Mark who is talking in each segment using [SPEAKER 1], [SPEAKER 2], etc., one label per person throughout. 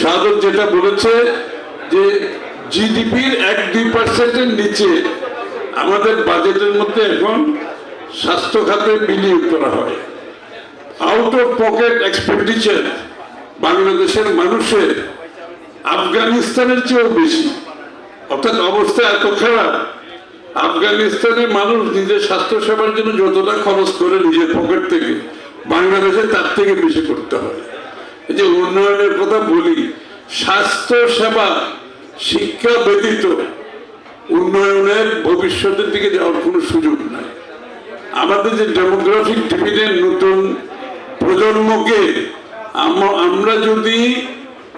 [SPEAKER 1] সাদর যেটা বলেছে যে জিডিপির এক দুই পার্সেন্টের নিচে আমাদের বাজেটের মধ্যে এখন স্বাস্থ্য খাতে বিনিয়োগ করা হয়। আউট অফ পকেট এক্সপেন্ডিচার বাংলাদেশের মানুষের আফগানিস্তানের চেয়েও বেশি। অর্থাৎ অবস্থা এত খারাপ, আফগানিস্তানে মানুষ নিজের স্বাস্থ্য সেবার জন্য যতটা খরচ করে নিজের পকেট থেকে, বাংলাদেশে তার থেকে বেশি করতে হয়। যে উন্নয়নের কথা বলি, স্বাস্থ্য সেবা, শিক্ষা ব্যতীত উন্নয়নের ভবিষ্যতের দিকে যাওয়ার কোনো সুযোগ নাই। আমাদের যে ডেমোগ্রাফিক ডিভিডেন্ড নতুন প্রজন্মকে আমরা যদি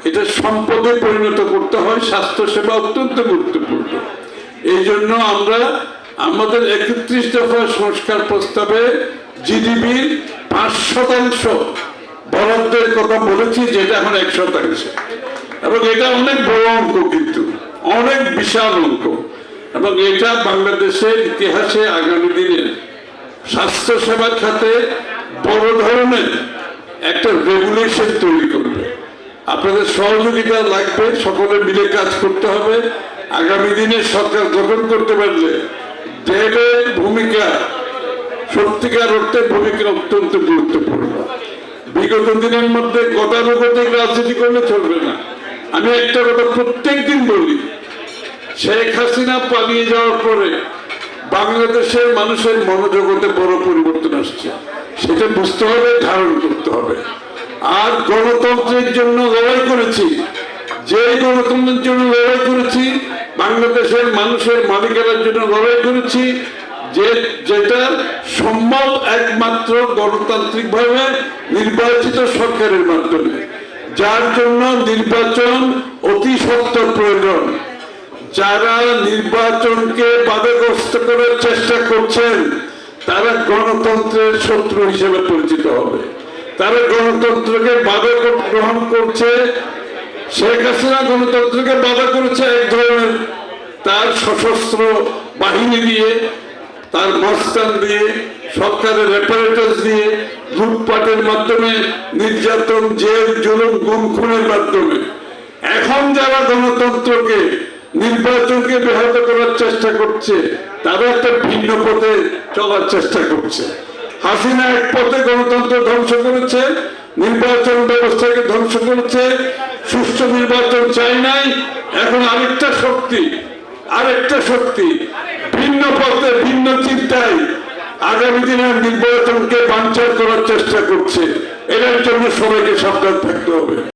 [SPEAKER 1] এটা সম্পদে পরিণত করতে হয়, স্বাস্থ্য সেবা অত্যন্ত গুরুত্বপূর্ণ। এই জন্য আমরা আমাদের একত্রিশ দফা সংস্কার প্রস্তাবে জিডিপির পাঁচ শতাংশ বরাদ্দের কথা বলেছি, যেটা এখন এক শতাংশ এবং এটা অনেক বড় অঙ্ক কিন্তু, অনেক বিশাল অঙ্ক। এবং এটা বাংলাদেশের ইতিহাসে আগামী দিনে স্বাস্থ্য সেবা খাতে বড় ধরনের একটা রেগুলেশন তৈরি করবে। আপনাদের সহযোগিতা লাগবে, সকলে মিলে কাজ করতে হবে। আগামী দিনে সরকার গঠন করতে পারলে দেবে ভূমিকা সত্যিকার অর্থে ভূমিকা অত্যন্ত গুরুত্বপূর্ণ। বিগত দিনের মধ্যে গতানুগতিক রাজনীতি করলে চলবে না। আমি একটা কথা প্রত্যেক দিন বলি, শেখ হাসিনা পালিয়ে যাওয়ার পরে বাংলাদেশের মানুষের মনোজগতে বড় পরিবর্তন আসছে। সেটা বুঝতে হবে, ধারণ করতে হবে। আর গণতন্ত্রের জন্য লড়াই করেছি যে গণতন্ত্রের জন্য লড়াই করেছি, বাংলাদেশের মানুষের মালিকানার জন্য লড়াই করেছি যে যেটা সম্ভব একমাত্র গণতান্ত্রিকভাবে নির্বাচিত সরকারের মাধ্যমে। যার জন্য নির্বাচন অতি সত্তর প্রয়োজন। যারা নির্বাচনকে বাধাগ্রস্ত করার চেষ্টা করছেন, তারা গণতন্ত্রের শত্রু হিসেবে পরিচিত হবে। তারা গণতন্ত্রকে বাধা গ্রহণ করছে, শেখ হাসিনা গণতন্ত্রকে বাধা করেছে এক ধরনের। তার সশস্ত্র বাহিনী দিয়ে তার মস্তান দিয়ে সরকারের রেপারেটাস দিয়ে লুটপাটের মাধ্যমে নির্যাতন, জেল, জুলুম গুম খুনের মাধ্যমে। এখন যারা গণতন্ত্রকে, নির্বাচনকে ব্যাহত করার চেষ্টা করছে, তারা একটা ভিন্ন পথে চলার চেষ্টা করছে। হাসিনা এক পথে গণতন্ত্র ধ্বংস করেছে, নির্বাচন ব্যবস্থাকে ধ্বংস করেছে, সুষ্ঠু নির্বাচন চাই নাই, এখন আরেকটা শক্তি আরেকটা শক্তি, ভিন্ন পথে চিন্তায় আগামী দিনের নির্বাচনকে বাঞ্চার করার চেষ্টা করছে। এটার জন্য সবাইকে সাবধান থাকতে হবে।